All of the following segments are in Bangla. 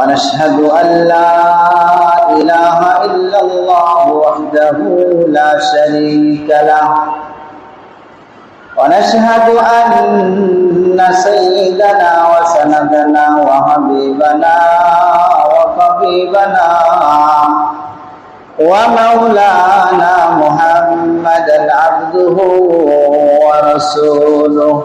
ونشهد أن لا إله إلا الله وحده لا شريك له. ونشهد أن سيدنا وسندنا وحبيبنا وطبيبنا ومولانا محمدا عبده ورسوله.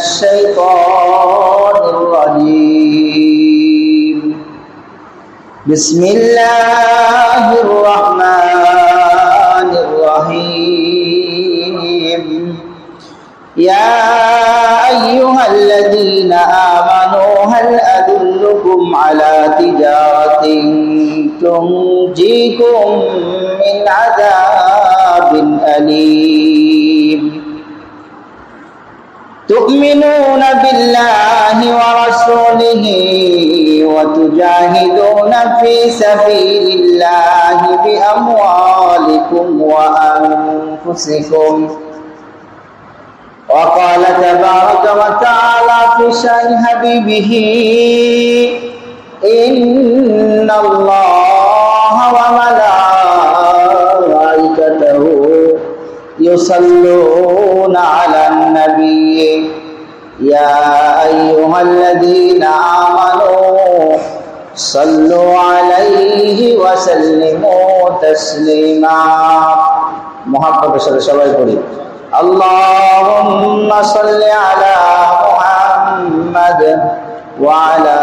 الشيطان الرجيم. بسم الله الرحمن الرحيم. يا أيها الذين آمنوا هل أدلكم على تجارة تنجيكم من عذاب أليم؟ تؤمنون بالله ورسوله وتجاهدون في سبيل الله بأموالكم وأنفسكم. وقال تبارك وتعالى في شأن حبيبه إن الله وملائكته يصلون على النبي يا أيها الذين آمنوا صلوا عليه وسلموا تسليما. محبة سبحانه قريب اللهم صل على محمد وعلى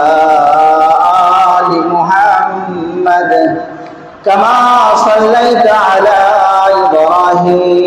آل محمد كما صليت على إبراهيم.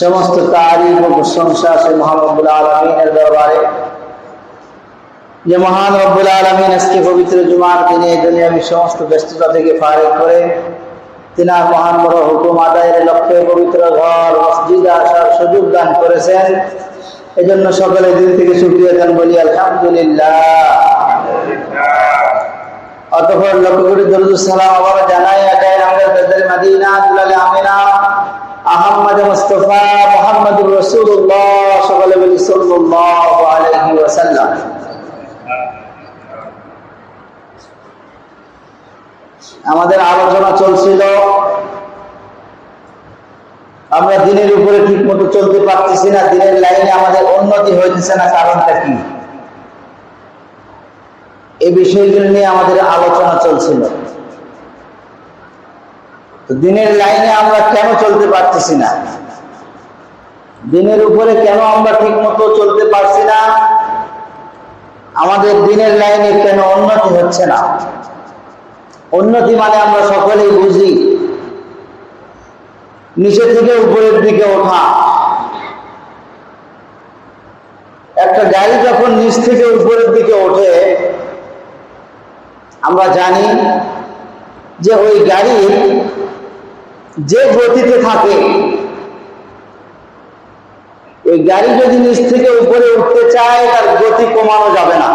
সমস্ত তারিফ ও প্রশংসা সে মহানবুল আলমিনের দরবারে। যে মহান রব্বুল আলমিন আজকে পবিত্র জুমার দিনে দুনিয়াবি সমস্ত ব্যস্ততা থেকে ফারেক করে তিনার মহান বড় হুকুম আদায়ের লক্ষ্যে পবিত্র ঘর, মসজিদে আসার সুযোগ দান করেছেন। এজন্য সকলে দিন থেকে শুক্রিয়া দান বলি, আলহামদুলিল্লাহ। অতঃপর লক্ষ্য করে দরুদ সালাম আবার জানাই আকায় আমাদের মাদিনা, দুলালে সাল্লাল্লাহু আলাইহি ওয়াসাল্লাম। আমাদের আলোচনা চলছিল, আমরা দিনের উপরে ঠিক মতো চলতে পারতেছি না, দিনের লাইনে আমাদের উন্নতি হইতেছে না, কারণটা কি? এই বিষয়গুলো নিয়ে আমাদের আলোচনা চলছিল। তো দিনের লাইনে আমরা কেন চলতে পারতেছি না? দিনের উপরে কেন আমরা ঠিক মতো চলতে পারছি না? আমাদের দিনের লাইনে কেন উন্নতি হচ্ছে না? উন্নতি মানে আমরা সকলেই বুঝি নিচে থেকে উপরের দিকে ওঠা। একটা গাড়ি যখন নিচ থেকে উপরের দিকে ওঠে, আমরা জানি যে ওই গাড়ি যে গতিতে থাকে ওই গাড়ি যদি নিচ থেকে উপরে উঠতে চায়, তার গতি কমানো যাবে না।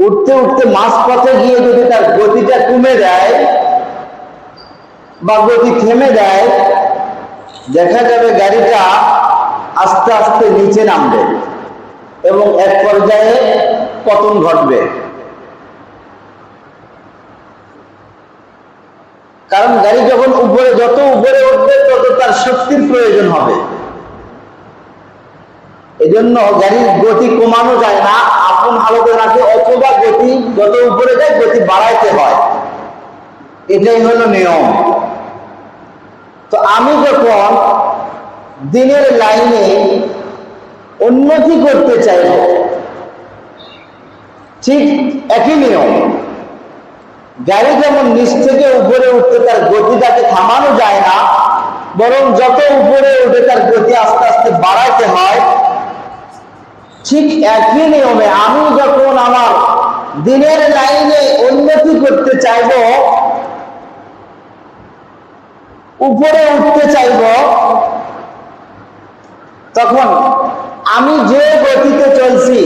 উঠতে উঠতে মাঝপথে গিয়ে যদি তার গতিটা কমে দেয় বা গতি থেমে দেয়, দেখা যাবে গাড়িটা আস্তে আস্তে নিচে নামবে এবং এক পর্যায়ে পতন ঘটবে। কারণ গাড়ি যখন উপরে, যত উপরে উঠবে, তত তার শক্তির প্রয়োজন হবে। এজন্য গাড়ির গতি কমানো যায় না। আপন হালতে রাখে অথবা গতি যত উপরে যায়, গতি বাড়াইতে হয়। এটাই হলো নিয়ম। তো আমি যখন দিনের লাইনে উন্নতি করতে চাইব, ঠিক একই নিয়ম। গাড়ি যেমন নিচ থেকে উপরে উঠতে তার গতিটাকে থামানো যায় না, বরং যত উপরে উঠে তার গতি আস্তে আস্তে বাড়াইতে হয়, ঠিক একই নিয়মে আমি যখন আমার দিনের লাইনে উন্নতি করতে চাইব, উপরে উঠতে চাইব, তখন আমি যে গতিতে চলছি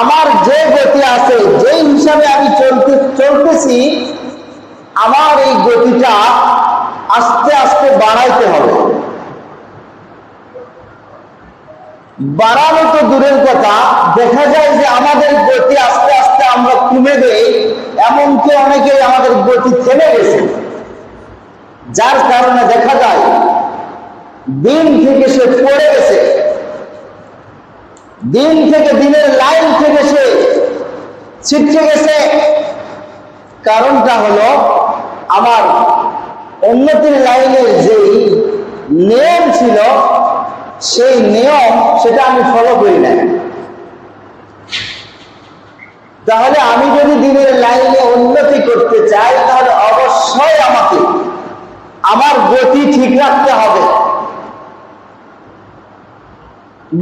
আমার যে গতি আছে, যে হিসাবে আমি চলতে, চলতেছি, আমার এই গতিটা আস্তে আস্তে বাড়াইতে হবে। বাড়ানো তো দূরের কথা, দেখা যায় যে আমাদের গতি আস্তে আস্তে আমরা কমে দেই, এমনকি অনেকেই আমাদের গতি থেমে গেছে। যার কারণে দেখা যায়, দিন থেকে সে পড়ে গেছে। দিন থেকে দিনের লাইন থেকে সে ছিটকে গেছে। কারণটা হলো আমার উন্নতির লাইনের যেই নিয়ম ছিল, সেই নিয়ম সেটা আমি ফলো করি না তাহলে আমি যদি দিনের লাইনে উন্নতি করতে চাই, তাহলে অবশ্যই আমাকে, আমার গতি ঠিক রাখতে হবে।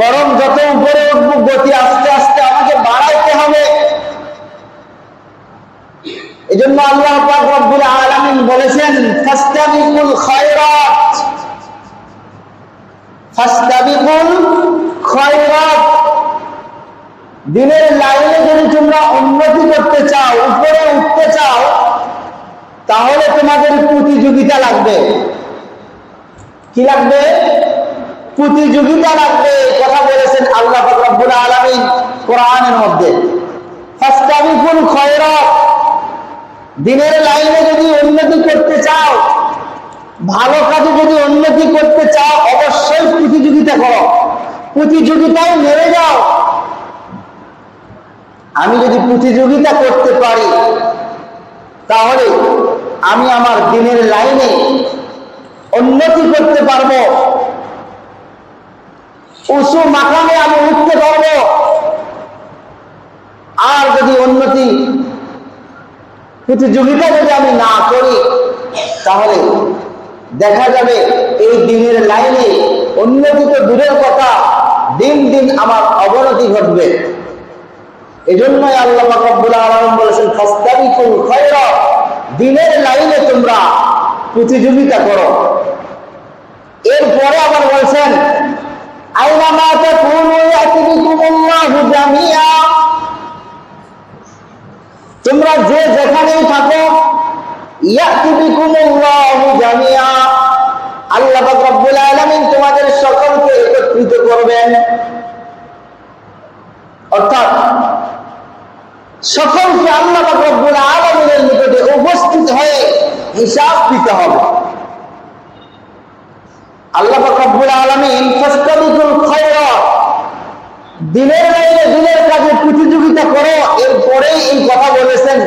বরং যত উপরে উঠবো, গতি আস্তে আস্তে আমাকে বাড়াইতে হবে। এই জন্য আল্লাহ রব্বুল আলামিন বলেছেন, ফাস্তাবিকুল ফাস্তাবিকুল খায়রাত। দিনের লাইনে যদি তোমরা উন্নতি করতে চাও, উপরে উঠতে চাও, তাহলে তোমাদের প্রতিযোগিতা লাগবে। কি লাগবে? প্রতিযোগিতা লাগবে, কথা বলেছেন আল্লাহ রব্বুল আলামিন কোরআনের মধ্যে। দিনের লাইনে যদি উন্নতি করতে চাও, ভালো কাজে যদি উন্নতি করতে চাও, অবশ্যই প্রতিযোগিতা করো। প্রতিযোগিতায় মেরে যাও। আমি যদি প্রতিযোগিতা করতে পারি, তাহলে আমি আমার দিনের লাইনে উন্নতি করতে পারব। উঁচু মাকামে আমি উঠতে পারব। আর যদি উন্নতি প্রতিযোগিতা যদি আমি না করি, তাহলে দেখা যাবে এই দিনের লাইনে উন্নতি তো দূরের কথা, দিন দিন আমার অবনতি ঘটবে। এই জন্যই আল্লাহ রব্বুল আলামিন বলেছেন, ফাস্তাবিকুল খায়রা দিনের লাইনে তোমরা প্রতিযোগিতা করো। এরপরে আবার বলছেন তোমরা যে যেখানেই থাকো আল্লাহ আলামিন তোমাদের সকলকে একত্রিত করবেন। অর্থাৎ সকলকে আল্লাহ রব্বুল আলামিনের নিকটে উপস্থিত হয়ে হিসাব দিতে হবে। আল্লাহ রব্বুল আলামিন ফাস্তাবিকুল খায়রাত দিনের লাইনে দিনের কাজে প্রতিযোগিতা করো এরপরে এই কথা বলেছেন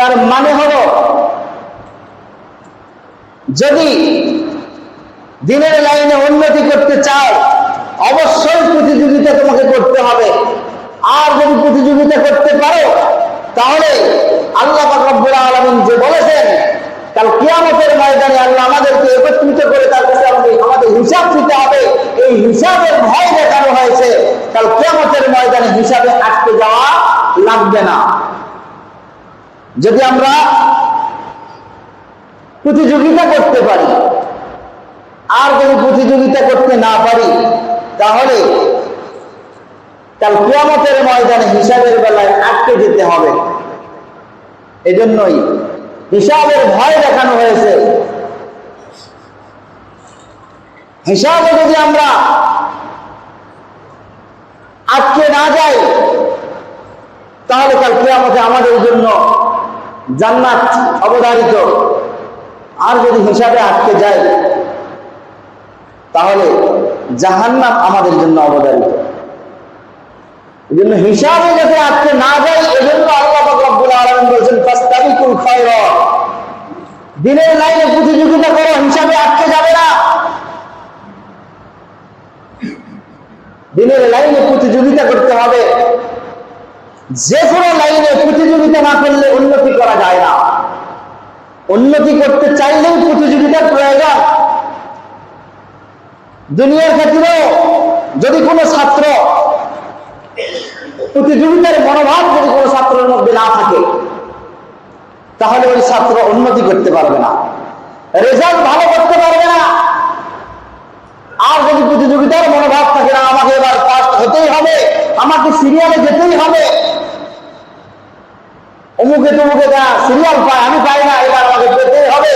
তার মানে হলো, যদি দিনের লাইনে উন্নতি করতে চাও, অবশ্যই প্রতিযোগিতা তোমাকে করতে হবে। আর যদি প্রতিযোগিতা করতে পারো, তাহলে আল্লাহ রব্বুল আলামিন যে বলেছেন, কাল কিয়ামতের ময়দানে আল্লাহ আমাদেরকে একত্রিত করে তার কাছে আমাদের আমাদের হিসাব দিতে হবে। এই হিসাবের ভয় দেখানো হয়েছে। কাল কিয়ামতের ময়দানে হিসাবে আটকে যাওয়া লাগবে না। যদি আমরা প্রতিযোগিতা করতে পারি, আর যদি প্রতিযোগিতা করতে না পারি, তাহলে কাল ময়দানে হিসাবের বেলায় আটকে যেতে হবে। এজন্যই হিসাবের ভয় দেখানো হয়েছে। হিসাবে যদি আমরা আটকে না যাই, তাহলে কাল কিয়ামতে আমাদের জন্য জান্নাত অবধারিত। আর যদি হিসাবে আটকে যায়, তাহলে জাহান্নাম আমাদের জন্য অবধারিত। হিসাবে যাতে আটকে না যায়, এজন্য আল্লাহ আলামিন বলেছেন, ফাস্তাবিকুল খায়রাত দিনের লাইনে প্রতিযোগিতা করো, হিসাবে আটকে যাবে না। দিনের লাইনে প্রতিযোগিতা করতে হবে। যে কোনো লাইনে প্রতিযোগিতা না করলে উন্নতি করা যায় না। উন্নতি করতে চাইলেও প্রতিযোগিতার প্রয়োজন। দুনিয়ার ক্ষেত্রেও যদি কোনো ছাত্র প্রতিযোগিতার মনোভাব যদি কোনো ছাত্রের মধ্যে না থাকে, তাহলে ওই ছাত্র উন্নতি করতে পারবে না। রেজাল্ট ভালো করতে পারবে না। আর যদি প্রতিযোগিতার মনোভাব থাকে না, আমাকে এবার ফার্স্ট হতেই হবে, আমাকে সিরিয়ালে যেতেই হবে। অমুকে তমুকে যা সিরিয়াল পায়, আমি পাই না, এবার আমাকে পেতেই হবে।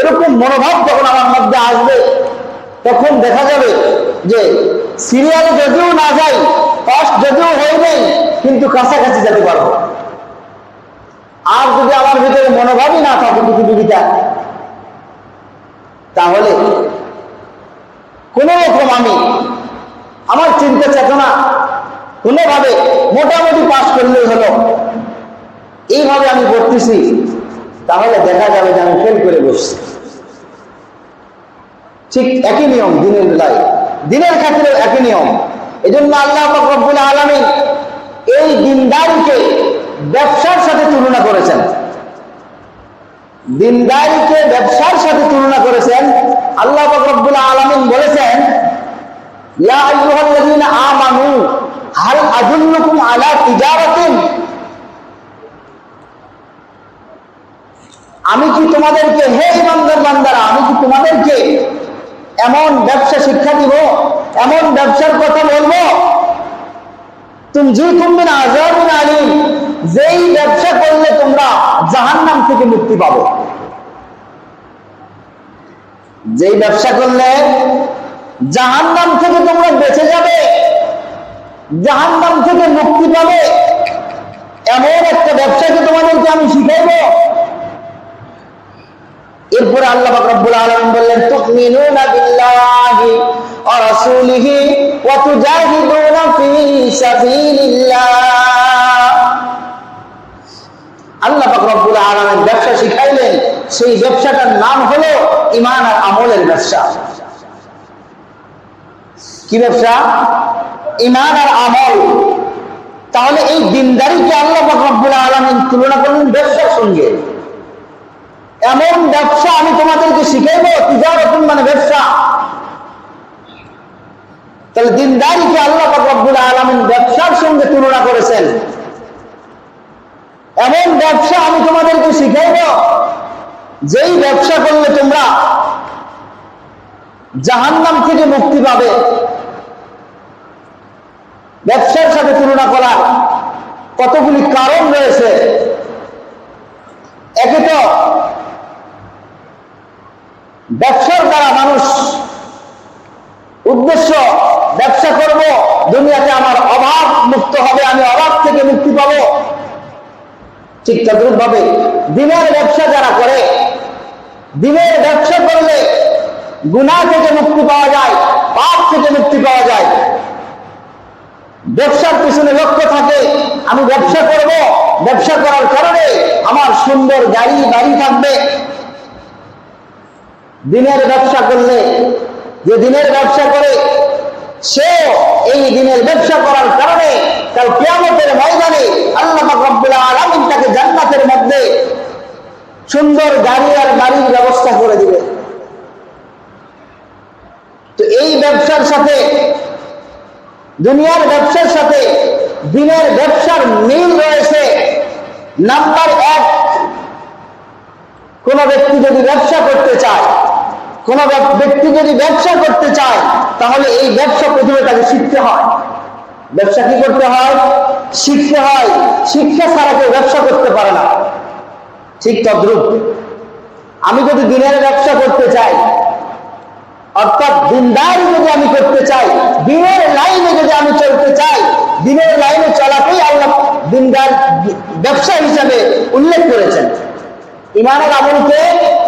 এরকম মনোভাব যখন আমার মধ্যে আসবে, তখন দেখা যাবে যে সিরিয়ালে যদিও না যাই ফার্স্ট যদিও হয়ে নেই কিন্তু কাছাকাছি যেতে পারব। আর যদি আমার ভিতরে মনোভাবই না থাকে প্রতিযোগিতা তাহলে কোন রকম আমি আমার চিন্তা চেতনা কোনোভাবে মোটামুটি পাশ করলেই হলো। এইভাবে আমি পড়তেছি তাহলে দেখা যাবে যে আমি ফেল করে বসছি। ঠিক একই নিয়ম দিনের বেলায়। দিনের ক্ষেত্রে একই নিয়ম। এই জন্য আল্লাহ পাক রব্বুল আলমী এই দিনদারিকে ব্যবসার সাথে তুলনা করেছেন। দিনদারিকে ব্যবসার সাথে তুলনা করেছেন আল্লাহ পাক রব্বুল আলামিন আলা আমি কি তোমাদেরকে, হে ইমানদার বান্দারা, আমি কি তোমাদেরকে এমন ব্যবসা শিক্ষা দিব, এমন ব্যবসার কথা বলব? তুমি তুমি আজাবিন আলিম, যেই ব্যবসা করলে তোমরা জাহান্নাম থেকে মুক্তি পাবে। যেই ব্যবসা করলে জাহান্নাম থেকে তোমরা বেঁচে যাবে। জাহান্নাম থেকে মুক্তি পাবে। এমন একটা ব্যবসাকে তোমাদেরকে আমি শিখাইবো। এরপরে আল্লাহ রব্বুল আলামিন বললেন, তুমিনুনা বিল্লাহি ওয়া রাসূলিহি ওয়া তুজাহিদুনা ফি সাবিলিল্লাহ। আল্লাহ পাক রব্বুল আলামিন ব্যবসা শিখাইলেন। সেই ব্যবসাটার নাম হলো ঈমান আর আমলের ব্যবসা। কি ব্যবসা? ইমান আর আমল। তাহলে এই দিনদারিকে আল্লাহ রব্বুল আলামিন তুলনা করলেন ব্যবসার সঙ্গে। এমন ব্যবসা আমি তোমাদেরকে শিখাইব, তিজারতুন মানে ব্যবসা। তাহলে দিনদারিকে আল্লাহ রব্বুল আলমিন ব্যবসার সঙ্গে তুলনা করেছেন। এমন ব্যবসা আমি তোমাদেরকে শিখাইব, যেই ব্যবসা করলে তোমরা জাহান্নাম থেকে মুক্তি পাবে। ব্যবসার সাথে তুলনা করার কতগুলি কারণ রয়েছে? একে তো ব্যবসার দ্বারা মানুষ উদ্দেশ্য ব্যবসা করব, দুনিয়াতে আমার অভাব মুক্ত হবে, আমি অভাব থেকে মুক্তি পাবো। ঠিক তদ্রুপ ভাবে দিনের ব্যবসা যারা করে, দিনের ব্যবসা করলে গুণা থেকে মুক্তি পাওয়া যায়, পাপ থেকে মুক্তি পাওয়া যায়। ব্যবসার পিছনে লক্ষ্য থাকে, আমি ব্যবসা করব, ব্যবসা করার কারণে আমার সুন্দর গাড়ি, বাড়ি থাকবে। দিনের ব্যবসা করলে, যে দিনের ব্যবসা করে, সে এই দিনের ব্যবসা করার কারণে তার কিয়ামতের ময়দানে আল্লাহ রব্বুল আলামিন তাকে জান্নাতের মধ্যে সুন্দর গাড়ি আর বাড়ির ব্যবস্থা করে দিবে তো এই ব্যবসার সাথে দুনিয়ার ব্যবসার সাথে দিনের ব্যবসার মিল রয়েছে। নাম্বার এক, কোন ব্যক্তি যদি ব্যবসা করতে চায়, কোন ব্যক্তি যদি ব্যবসা করতে চায়, তাহলে এই ব্যবসা প্রথমে তাকে শিখতে হয়। ব্যবসা কি করতে হয়? শিখতে হয়। শিক্ষা ছাড়া কেউ ব্যবসা করতে পারে না। ঠিক তদ্রুপ। আমি যদি দিনের ব্যবসা করতে চাই অর্থাৎ দিনদারি যদি আমি করতে চাই, দিনের লাইনে যদি আমি চলতে চাই, দিনের লাইনে চলাকেই আল্লাহ দিনদার ব্যবসা হিসাবে উল্লেখ করেছেন। ইমানের আমলকে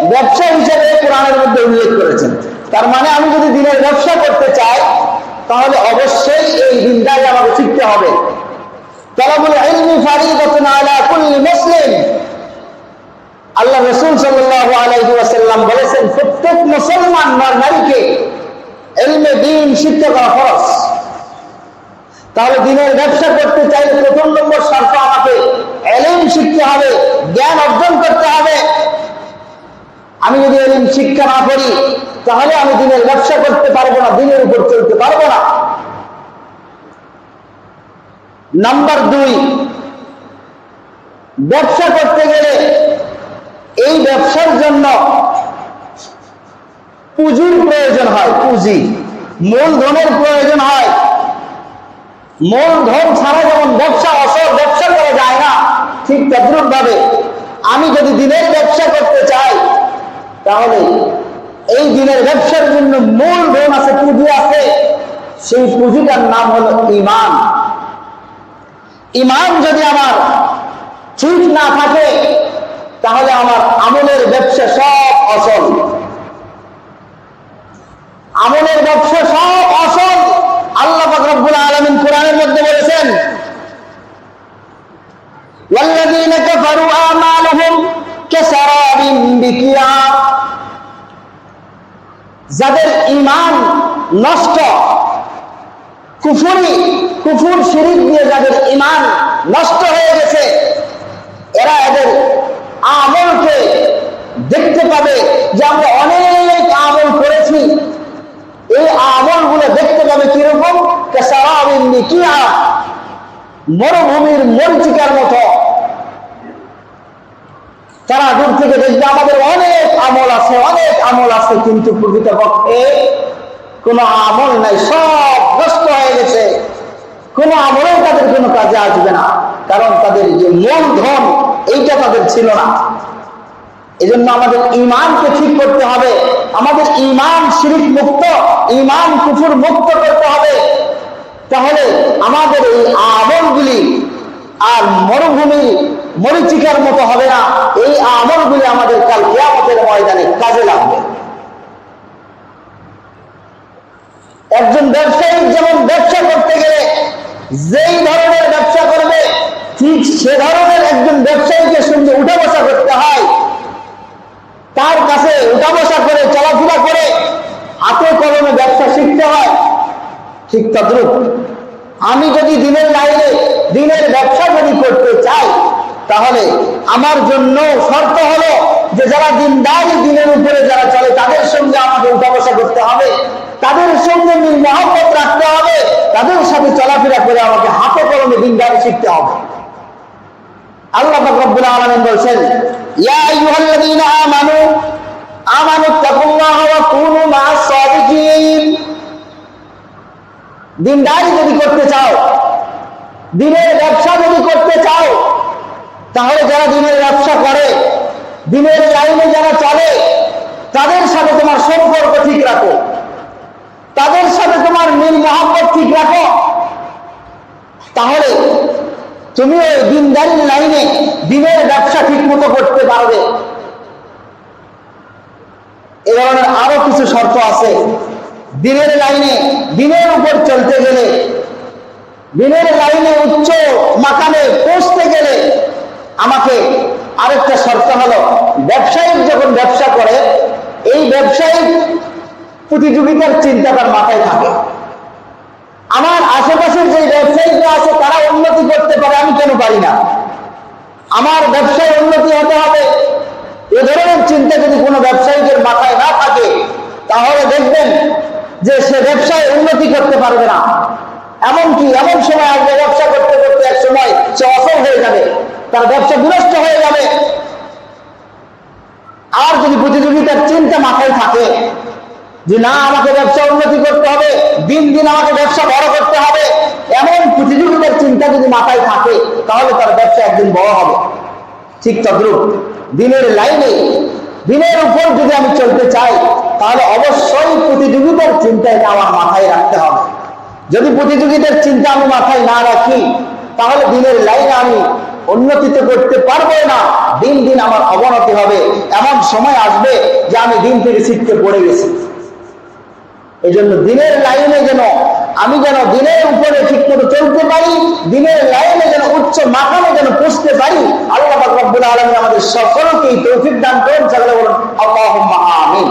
ব্যবসা হিসাবে কোরআনের মধ্যে উল্লেখ করেছেন। তার মানে আমি যদি দিনের ব্যবসা করতে চাই, তাহলে অবশ্যই এই দিনদারি আমাকে শিখতে হবে। আলা কুল্লি মুসলিম। আল্লাহ রসুল ওয়াসাল্লাম বলেছেন, প্রত্যেক মুসলমান নর নারীকে এলমে দিন শিক্ষা করা ফরজ। তাহলে দিনের ব্যবসা করতে চাইলে প্রথম নম্বর শর্ত আমাকে এলিম শিখতে হবে, জ্ঞান অর্জন করতে হবে। আমি যদি এলিম শিক্ষা না করি, তাহলে আমি দিনের ব্যবসা করতে পারব না, দিনের উপর চলতে পারব না। নাম্বার দুই, ব্যবসা করতে গেলে এই ব্যবসার জন্য পুঁজির প্রয়োজন হয়, পুঁজি। মূলধনের প্রয়োজন হয়। মূলধন ছাড়া যেমন ব্যবসা অসল ব্যবসা করা যায় না, ঠিক তদ্রুপ ভাবে আমি যদি দিনের ব্যবসা করতে চাই, তাহলে এই দিনের ব্যবসার জন্য মূলধন আছে, পুঁজি আছে। সেই পুঁজিটার নাম হলো ইমান। ইমান যদি আমার ঠিক না থাকে তাহলে আমার আমলের ব্যবসা সব অসল আমলের ব্যবসা সব অসল আল্লাহ পাক রব্বুল আলামিন কোরআনের মধ্যে বলেছেন والذين كفروا أعمالهم كسراب بقيعة যাদের ঈমান নষ্ট কুফুরি কুফুর শিরিক দিয়ে যাদের ঈমান নষ্ট হয়ে গেছে এরা এদের আমলকে দেখতে পাবে যে আমরা অনেক আমল করেছি। এই আমলগুলো দেখতে পাবে কীরকম? মরুভূমির মরিচিকার মতো। তারা দূর থেকে দেখবে আমাদের অনেক আমল আছে, অনেক আমল আছে, কিন্তু প্রকৃতপক্ষে কোনো আমল নাই, সব নষ্ট হয়ে গেছে। কোনো আমলেও তাদের কোনো কাজে আসবে না, কারণ তাদের যে মূলধন এইটা তাদের ছিল না। এজন্য আমাদের ইমানকে ঠিক করতে হবে। আমাদের ইমান শিরিক মুক্ত ইমান কুফুর মুক্ত করতে হবে। তাহলে আমাদের এই আমলগুলি আর মরুভূমি, মরিচিকার মতো হবে না। এই আমলগুলি আমাদের কাল কিয়ামতের ময়দানে কাজে লাগবে। একজন ব্যবসায়ী যেমন ব্যবসা করতে গেলে যেই ধরনের ব্যবসা করবে ঠিক সে ধরনের একজন ব্যবসায়ীকে সঙ্গে উঠে বসা করতে হয়। তার কাছে উঠা বসা করে, চলাফেরা করে হাতে কলমে ব্যবসা শিখতে হয়। ঠিক তদ্রুপ। আমি যদি দিনের লাইনে দিনের ব্যবসা যদি করতে চাই, তাহলে আমার জন্য শর্ত হলো যে যারা দিনদারি দিনের উপরে যারা চলে, তাদের সঙ্গে আমাকে উঠা বসা করতে হবে। তাদের সঙ্গে মহব্বত রাখতে হবে। তাদের সাথে চলাফেরা করে আমাকে হাতে কলমে দিন দিনদারি শিখতে হবে। আল্লাহ রব্বুল আলামিন বলছেন, ইয়া আইয়ুহাল্লাযীনা আমানু আমানু তাকুল্লাহ ওয়া কুনু মা'আস সাদিকিন দিনদারি যদি করতে চাও, দিনের ব্যবসা যদি করতে চাও, তাহলে যারা দিনের ব্যবসা করে, দিনের লাইনে যারা চলে, তাদের সাথে তোমার সম্পর্ক ঠিক রাখো। তাদের সাথে তোমার মিল মহাব্বত ঠিক রাখো। তাহলে তুমি ওই দিনদারির লাইনে দিনের ব্যবসা ঠিক মতো করতে পারবে। এ ধরনের আরও কিছু শর্ত আছে। দিনের লাইনে, দিনের উপর চলতে গেলে, দিনের লাইনে উচ্চ মাকানে পৌঁছতে গেলে আমাকে আরেকটা শর্ত হলো ব্যবসায়িক যখন ব্যবসা করে, এই ব্যবসায়িক প্রতিযোগিতার চিন্তা তার মাথায় থাকে। আমার আশেপাশের যে ব্যবসায়ীরা আছে, তারা উন্নতি করতে পারে, আমি কেন পারি না? আমার ব্যবসায় উন্নতি হতে হবে। এ ধরনের চিন্তা যদি কোনো ব্যবসায়ীদের মাথায় না থাকে, তাহলে দেখবেন যে সে ব্যবসায় উন্নতি করতে পারবে না। এমনকি এমন সময় আসবে, ব্যবসা করতে করতে এক সময় সে অসল হয়ে যাবে, তার ব্যবসা বিনষ্ট হয়ে যাবে। আর যদি প্রতিযোগিতার চিন্তা মাথায় থাকে যে না, আমাকে ব্যবসা উন্নতি করতে হবে, দিন দিন আমাকে ব্যবসা বড় করতে হবে, এমন প্রতিযোগিতার চিন্তা যদি মাথায় থাকে, তাহলে তার ব্যবসা একদিন বড় হবে। ঠিক তদ্রুপ। দিনের লাইনে, দিনের উপর যদি আমি চলতে চাই, তাহলে অবশ্যই প্রতিযোগিতার চিন্তা এটা আমার মাথায় রাখতে হবে। যদি প্রতিযোগিতার চিন্তা আমি মাথায় না রাখি, তাহলে দিনের লাইনে আমি উন্নতিতে করতে পারব না। দিন দিন আমার অবনতি হবে। এমন সময় আসবে যে আমি দিন থেকে শিখতে পড়ে গেছি। এই জন্য দিনের লাইনে যেন আমি যেন দিনের উপরে ঠিক মতো চলতে পারি, দিনের লাইনে যেন উচ্চ মাথানে যেন পুষতে পারি, আল্লাহ রব্বুল আমাদের সকলকে এই তৌফিক দান করেন। সকলে আমিন।